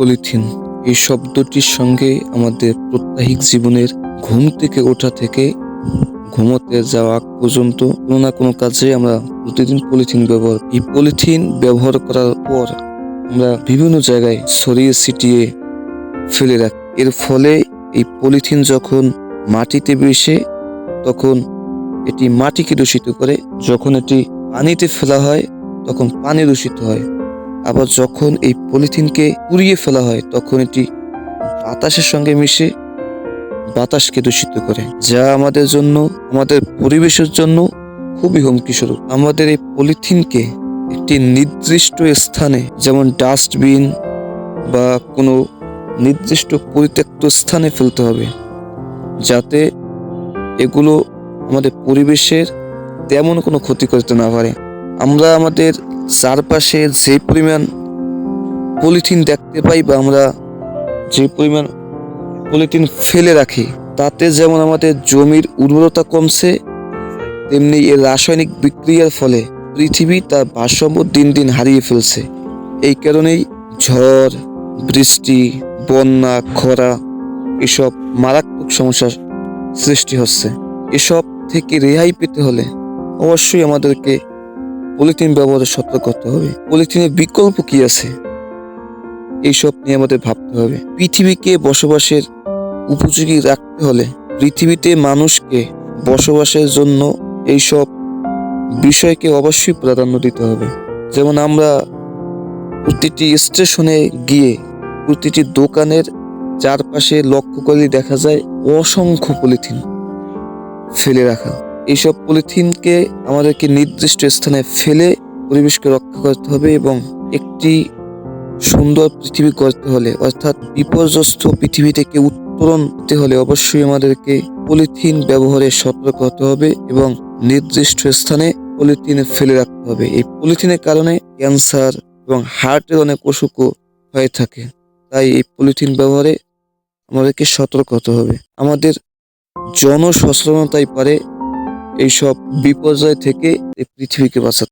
Polythene. এই শব্দটির সঙ্গে আমাদের প্রত্যাহিক জীবনের ঘুম থেকে ওঠা থেকে ঘুমোতে যাওয়া পর্যন্ত কোনো না কোনো কাজে আমরা প্রতিদিন পলিথিন ব্যবহার এই পলিথিন ব্যবহার করার পর আমরা বিভিন্ন জায়গায় ছড়িয়ে ছিটিয়ে ফেলে রাখি। এর ফলে এই পলিথিন যখন মাটিতে মিশে তখন এটি মাটিকে দূষিত করে। যখন এটি পানিতে ফেলা হয়, তখন পানি দূষিত হয়। আবার যখন এই পলিথিনকে পুড়িয়ে ফেলা হয়, তখন এটি বাতাসের সঙ্গে মিশে বাতাসকে দূষিত করে, যা আমাদের জন্য, আমাদের পরিবেশের জন্য খুবই হুমকি স্বরূপ আমাদের এই পলিথিনকে একটি নির্দিষ্ট স্থানে, যেমন ডাস্টবিন বা কোনো নির্দিষ্ট পরিত্যক্ত স্থানে ফেলতে হবে, যাতে এগুলো আমাদের পরিবেশের তেমন কোনো ক্ষতি করতে না পারে। আমরা আমাদের চারপাশে যে পরিমাণ পলিথিন দেখতে পাই বা আমরা যে পরিমাণ পলিথিন ফেলে রাখি, তাতে যেমন আমাদের জমির উর্বরতা কমছে, তেমনি এর রাসায়নিক বিক্রিয়ার ফলে পৃথিবী তার ভারসাম্য দিন দিন হারিয়ে ফেলছে। এই কারণেই ঝড়, বৃষ্টি, বন্যা, খরা এসব মারাত্মক সমস্যার সৃষ্টি হচ্ছে। এসব থেকে রেহাই পেতে হলে অবশ্যই আমাদেরকে পলিথিন ব্যবহারে সতর্ক হতে হবে। পলিথিনের বিকল্প কি আছে? এইসব নিয়ে আমাদের ভাবতে হবে। পৃথিবীকে বসবাসের উপযোগী রাখতে হলে পৃথিবীতে মানুষকে বসবাসের জন্য এইসব বিষয়কে অবশ্যই প্রাধান্য দিতে হবে। যেমন আমরা প্রতিটি স্টেশনে গিয়ে প্রতিটি দোকানের চারপাশে লক্ষ্য করলে দেখা যায় অসংখ্য পলিথিন ফেলে রাখা। এইসব পলিথিনকে আমাদেরকে নির্দিষ্ট স্থানে ফেলে পরিবেশকে রক্ষা করতে হবে এবং একটি সুন্দর পৃথিবী করতে হলে, অর্থাৎ বিপর্যস্ত পৃথিবী থেকে উত্তরণ হতে হলে অবশ্যই আমাদেরকে পলিথিন ব্যবহারে সতর্ক হতে হবে এবং নির্দিষ্ট স্থানে পলিথিন ফেলে রাখতে হবে। এই পলিথিনের কারণে ক্যান্সার এবং হার্টের অনেক অসুখও হয়ে থাকে। তাই এই পলিথিন ব্যবহারে আমাদেরকে সতর্ক হতে হবে। আমাদের জনসচেতনতাই পারে এইসব বিপর্যয় থেকে এই পৃথিবীকে বাঁচাতে।